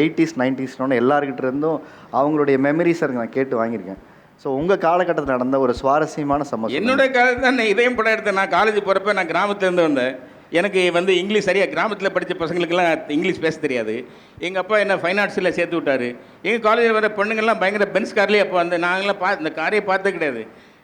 Eighties நைன்டிஸ்னு எல்லாருக்கிட்ட இருந்தும் அவங்களுடைய memories நான் கேட்டு வாங்கியிருக்கேன். ஸோ உங்கள் காலகட்டத்தில் நடந்த ஒரு சுவாரஸ்யமான சம்பவம் என்னுடைய காலத்தில் தான் நான் இதயம் படம் எடுத்தேன். நான் காலேஜ் போகிறப்ப நான் கிராமத்துலேருந்து வந்தேன். எனக்கு வந்து இங்கிலீஷ் சரியாக கிராமத்தில் படித்த பசங்களுக்கெல்லாம் இங்கிலீஷ் பேச தெரியாது. எங்கள் அப்பா என்ன ஃபைன் ஆர்ட்ஸில் சேர்த்து விட்டார். எங்கள் காலேஜில் வர பொண்ணுங்கள்லாம் பயங்கர பென்ஸ் கார்லேயே அப்போ வந்து நாங்களாம் பா இந்த காரையே பார்த்தது கிடையாது.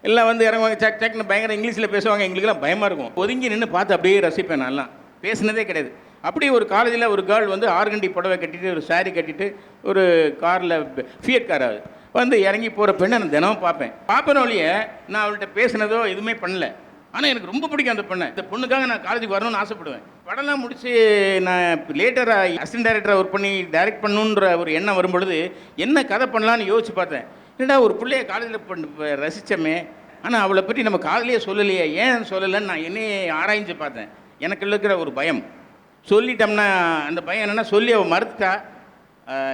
எல்லாம் வந்து இறங்குவாங்க சக் சக்னு பயங்கர இங்கிலீஷில் பேசுவாங்க. எங்களுக்குலாம் பயமாக இருக்கும். ஒதுங்கி நின்று பார்த்து அப்படியே ரசிப்பேன் நான்லாம். பேசினதே கிடையாது. அப்படி ஒரு காலேஜில் ஒரு கேர்ள் வந்து ஆர்கண்டி புடவை கட்டிட்டு ஒரு சாரீ கட்டிட்டு ஒரு காரில் ஃபியட் கார் ஆகுது வந்து இறங்கி போகிற பெண்ணை நான் தினமும் பார்ப்பேன். பார்ப்பேன் ஒழிய நான் அவள்கிட்ட பேசினதோ எதுவுமே பண்ணல. ஆனால் எனக்கு ரொம்ப பிடிக்கும் அந்த பொண்ணை. இந்த பொண்ணுக்காக நான் காலேஜுக்கு வரணும்னு ஆசைப்படுவேன். படம்லாம் முடித்து நான் லேட்டராக அசிஸ்டன்ட் டைரக்டராக ஒர்க் பண்ணி டைரக்ட் பண்ணணுன்ற ஒரு எண்ணம் வரும்பொழுது என்ன கதை பண்ணலான்னு யோசிச்சு பார்த்தேன். என்னடா ஒரு பிள்ளைய காலேஜில் ரசித்தமே ஆனால் அவளை பற்றி நம்ம காதலியே சொல்லலையே. ஏன் சொல்லலைன்னு நான் என்னையே ஆராய்ஞ்சு பார்த்தேன். எனக்கு இருக்கிற ஒரு பயம். சொல்லிட்டோம்னா அந்த பையன் என்னென்னா சொல்லி அவள் மறுத்துட்டா.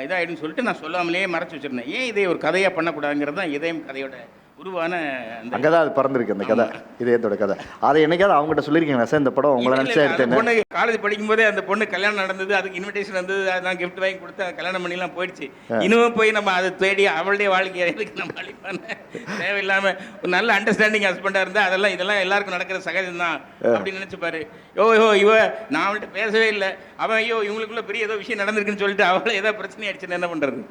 இதாகிடுன்னு சொல்லிட்டு நான் சொல்லாமலேயே மறைச்சி வச்சிருந்தேன். ஏன் இதை ஒரு கதையாக பண்ணக்கூடாதுங்கிறது தான் இதயம் கதையோட உருவான அந்த அங்கே தான் அது பறந்துருக்கு அந்த கதை. இதயத்தோட கதை. அதை என்னைக்காவது அவங்ககிட்ட சொல்லியிருக்கீங்களா? சார் இந்த படம் உங்களை நினச்சா அந்த எடுத்தேன்னு. பொண்ணு காலேஜ் படிக்கும்போதே அந்த பொண்ணு கல்யாணம் நடந்தது அதுக்கு இன்விடேஷன் வந்தது நான் gift வாங்கி கொடுத்து கல்யாணம் பண்ணிலாம் போயிடுச்சு. இன்னும் போய் நம்ம அதை தேடி அவளுடைய வாழ்க்கையை எதுக்கு நம்ம அழிப்பான தேவையில்லாம ஒரு நல்ல அண்டர்ஸ்டாண்டிங் ஹஸ்பண்டாக இருந்தால் அதெல்லாம் இதெல்லாம் எல்லாருக்கும் நடக்கிற சகஜம் தான் அப்படின்னு நினச்சிப்பாரு யோ யோ இவ நான் அவள்கிட்ட பேசவே இல்லை. அவன் ஐயோ இவங்களுக்குள்ள பெரிய ஏதோ விஷயம் நடந்திருக்குன்னு சொல்லிட்டு அவளை ஏதோ பிரச்சனை ஆயிடுச்சுன்னு என்ன பண்ணுறது